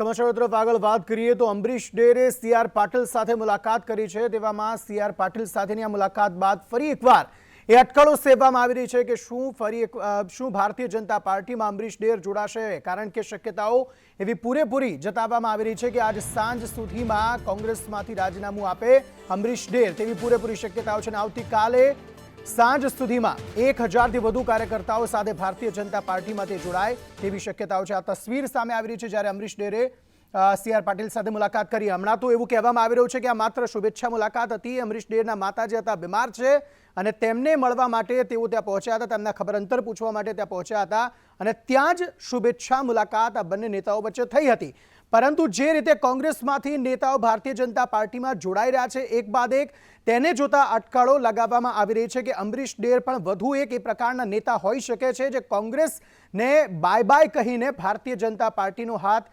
સમાચારો તરફ આગળ વાત કરીએ તો અમરીશ ડેરે સી આર પાટીલ સાથે મુલાકાત કરી છે. તેવામાં સીઆર પાટીલ સાથેની આ મુલાકાત બાદ ફરી એકવાર એ અટકળો સેવવામાં આવી રહી છે કે શું ફરી એક શું ભારતીય જનતા પાર્ટીમાં અંબરીશ ડેર જોડાશે? કારણ કે શક્યતાઓ એવી પૂરેપૂરી જતાવવામાં આવી રહી છે કે આજ સાંજ સુધીમાં કોંગ્રેસમાંથી રાજીનામું આપે અંબરીશ ડેર. તેવી પૂરેપૂરી શક્યતાઓ છે અને આવતીકાલે સાંજ સુધીમાં એક હજારથી વધુ કાર્યકર્તાઓ સાથે ભારતીય જનતા પાર્ટીમાં તે જોડાય તેવી શક્યતાઓ છે. આ તસવીર સામે આવી રહી છે જ્યારે અમરીશ ડેરે સી આર પાટીલ સાથે મુલાકાત કરી. હમણાં તો એવું કહેવામાં આવી રહ્યું છે કે આ માત્ર શુભેચ્છા મુલાકાત હતી. અમરીશ ડેરના માતાજી હતા, બીમાર છે અને તેમને મળવા માટે તેઓ ત્યાં પહોંચ્યા હતા. તેમના ખબર અંતર પૂછવા માટે ત્યાં પહોંચ્યા હતા અને ત્યાં જ શુભેચ્છા મુલાકાત આ બંને નેતાઓ વચ્ચે થઈ હતી. પરંતુ જે રીતે કોંગ્રેસમાંથી નેતાઓ ભારતીય જનતા પાર્ટીમાં જોડાઈ રહ્યા છે, એક બાદ એક તેને જોતા અટકળો લગાવવામાં આવી રહી છે કે અંબરીશ ડેર પણ વધુ એક એ પ્રકારના નેતા હોઈ શકે છે જે કોંગ્રેસને બાય બાય કહીને ભારતીય જનતા પાર્ટીનો હાથ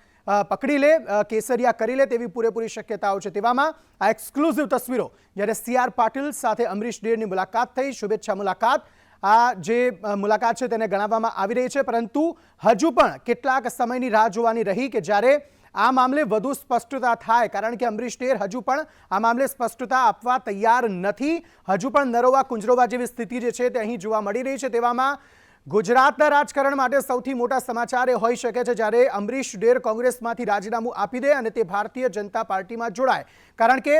પકડી લે કેસરિયા કરી લે તેવી પૂરેપૂરી શક્યતાઓ છે. તેવામાં આ એક્સક્લુઝિવ તસવીરો જ્યારે સી આર પાટીલ સાથે અમરીશ ડેરની મુલાકાત થઈ. શુભેચ્છા મુલાકાત. આ જે મુલાકાત છે તેને ગણાવવામાં આવી રહી છે. પરંતુ હજુ પણ કેટલાક સમયની રાહ જોવાની રહી કે જ્યારે આ મામલે વધુ સ્પષ્ટતા થાય, કારણ કે અમરીશ ડેર હજુ પણ આ મામલે સ્પષ્ટતા આપવા તૈયાર નથી. હજુ પણ નરોવા કુંજરોવા જેવી સ્થિતિ જે છે તે અહીં જોવા મળી રહી છે. તેવામાં ગુજરાતના રાજકારણ માટે સૌથી મોટા સમાચાર એ હોઈ શકે છે જ્યારે અમરીશ ડેર કોંગ્રેસમાંથી રાજીનામું આપી દે અને તે ભારતીય જનતા પાર્ટીમાં જોડાય. કારણ કે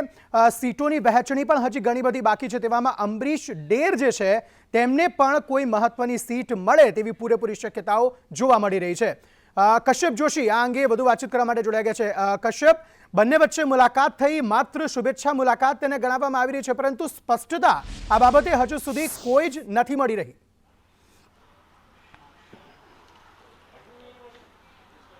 સીટોની વહેંચણી પણ હજી ઘણી બધી બાકી છે. તેવામાં અમરીશ ડેર જે છે તેમને પણ કોઈ મહત્વની સીટ મળે તેવી પૂરેપૂરી શક્યતાઓ જોવા મળી રહી છે. કશ્યપ જોશી આ અંગે વધુ વાતચીત કરવા માટે જોડાઈ ગયા છે. કશ્યપ, બંને વચ્ચે મુલાકાત થઈ, માત્ર શુભેચ્છા મુલાકાત તેને ગણાવવામાં આવી રહી છે, પરંતુ સ્પષ્ટતા આ બાબતે હજુ સુધી કોઈ જ નથી મળી રહી.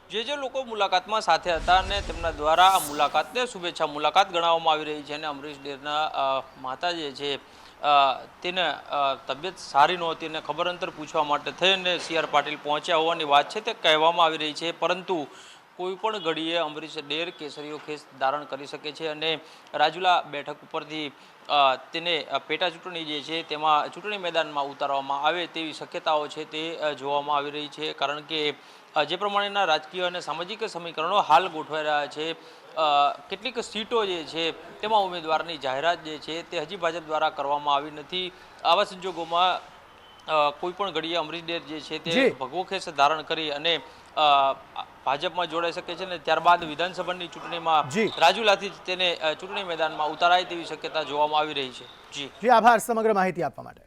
જે જે લોકો મુલાકાતમાં સાથે હતા અને તેમના દ્વારા આ મુલાકાતને શુભેચ્છા મુલાકાત ગણાવવામાં આવી રહી છે અને અમરીશ ડેરના માતા જે છે તેને તબિયત સારી નહોતી અને ખબર અંતર પૂછવા માટે થઈને સી આર પાટીલ પહોંચ્યા હોવાની વાત છે તે કહેવામાં આવી રહી છે. પરંતુ કોઈ પણ ઘડીએ અમરીશ ડેર કેસરીઓ ખેસ ધારણ કરી શકે છે અને રાજુલા બેઠક ઉપરથી તેને પેટા ચૂંટણી જે છે તેમાં ચૂંટણી મેદાનમાં ઉતારવામાં આવે તેવી શક્યતાઓ છે તે જોવામાં આવી રહી છે. કારણ કે જે પ્રમાણેના રાજકીય અને સામાજિક સમીકરણો હાલ ગોઠવાઈ રહ્યા છે કેટલીક સીટો જે છે તેમાં ઉમેદવારની જાહેરાત જે છે તે હજી ભાજપ દ્વારા કરવામાં આવી નથી. આવા સંજોગોમાં કોઈ પણ ઘડીએ અમરીશ ડેર જે છે તે. ભગવો ખેસ ધારણ કરી અને ભાજપમાં જોડાઈ શકે છે ને ત્યારબાદ વિધાનસભાની ચૂંટણીમાં રાજુલાથી તેને ચૂંટણી મેદાનમાં ઉતારાય તેવી શક્યતા જોવામાં આવી રહી છે. જી. જી આભાર સમગ્ર માહિતી આપવા માટે.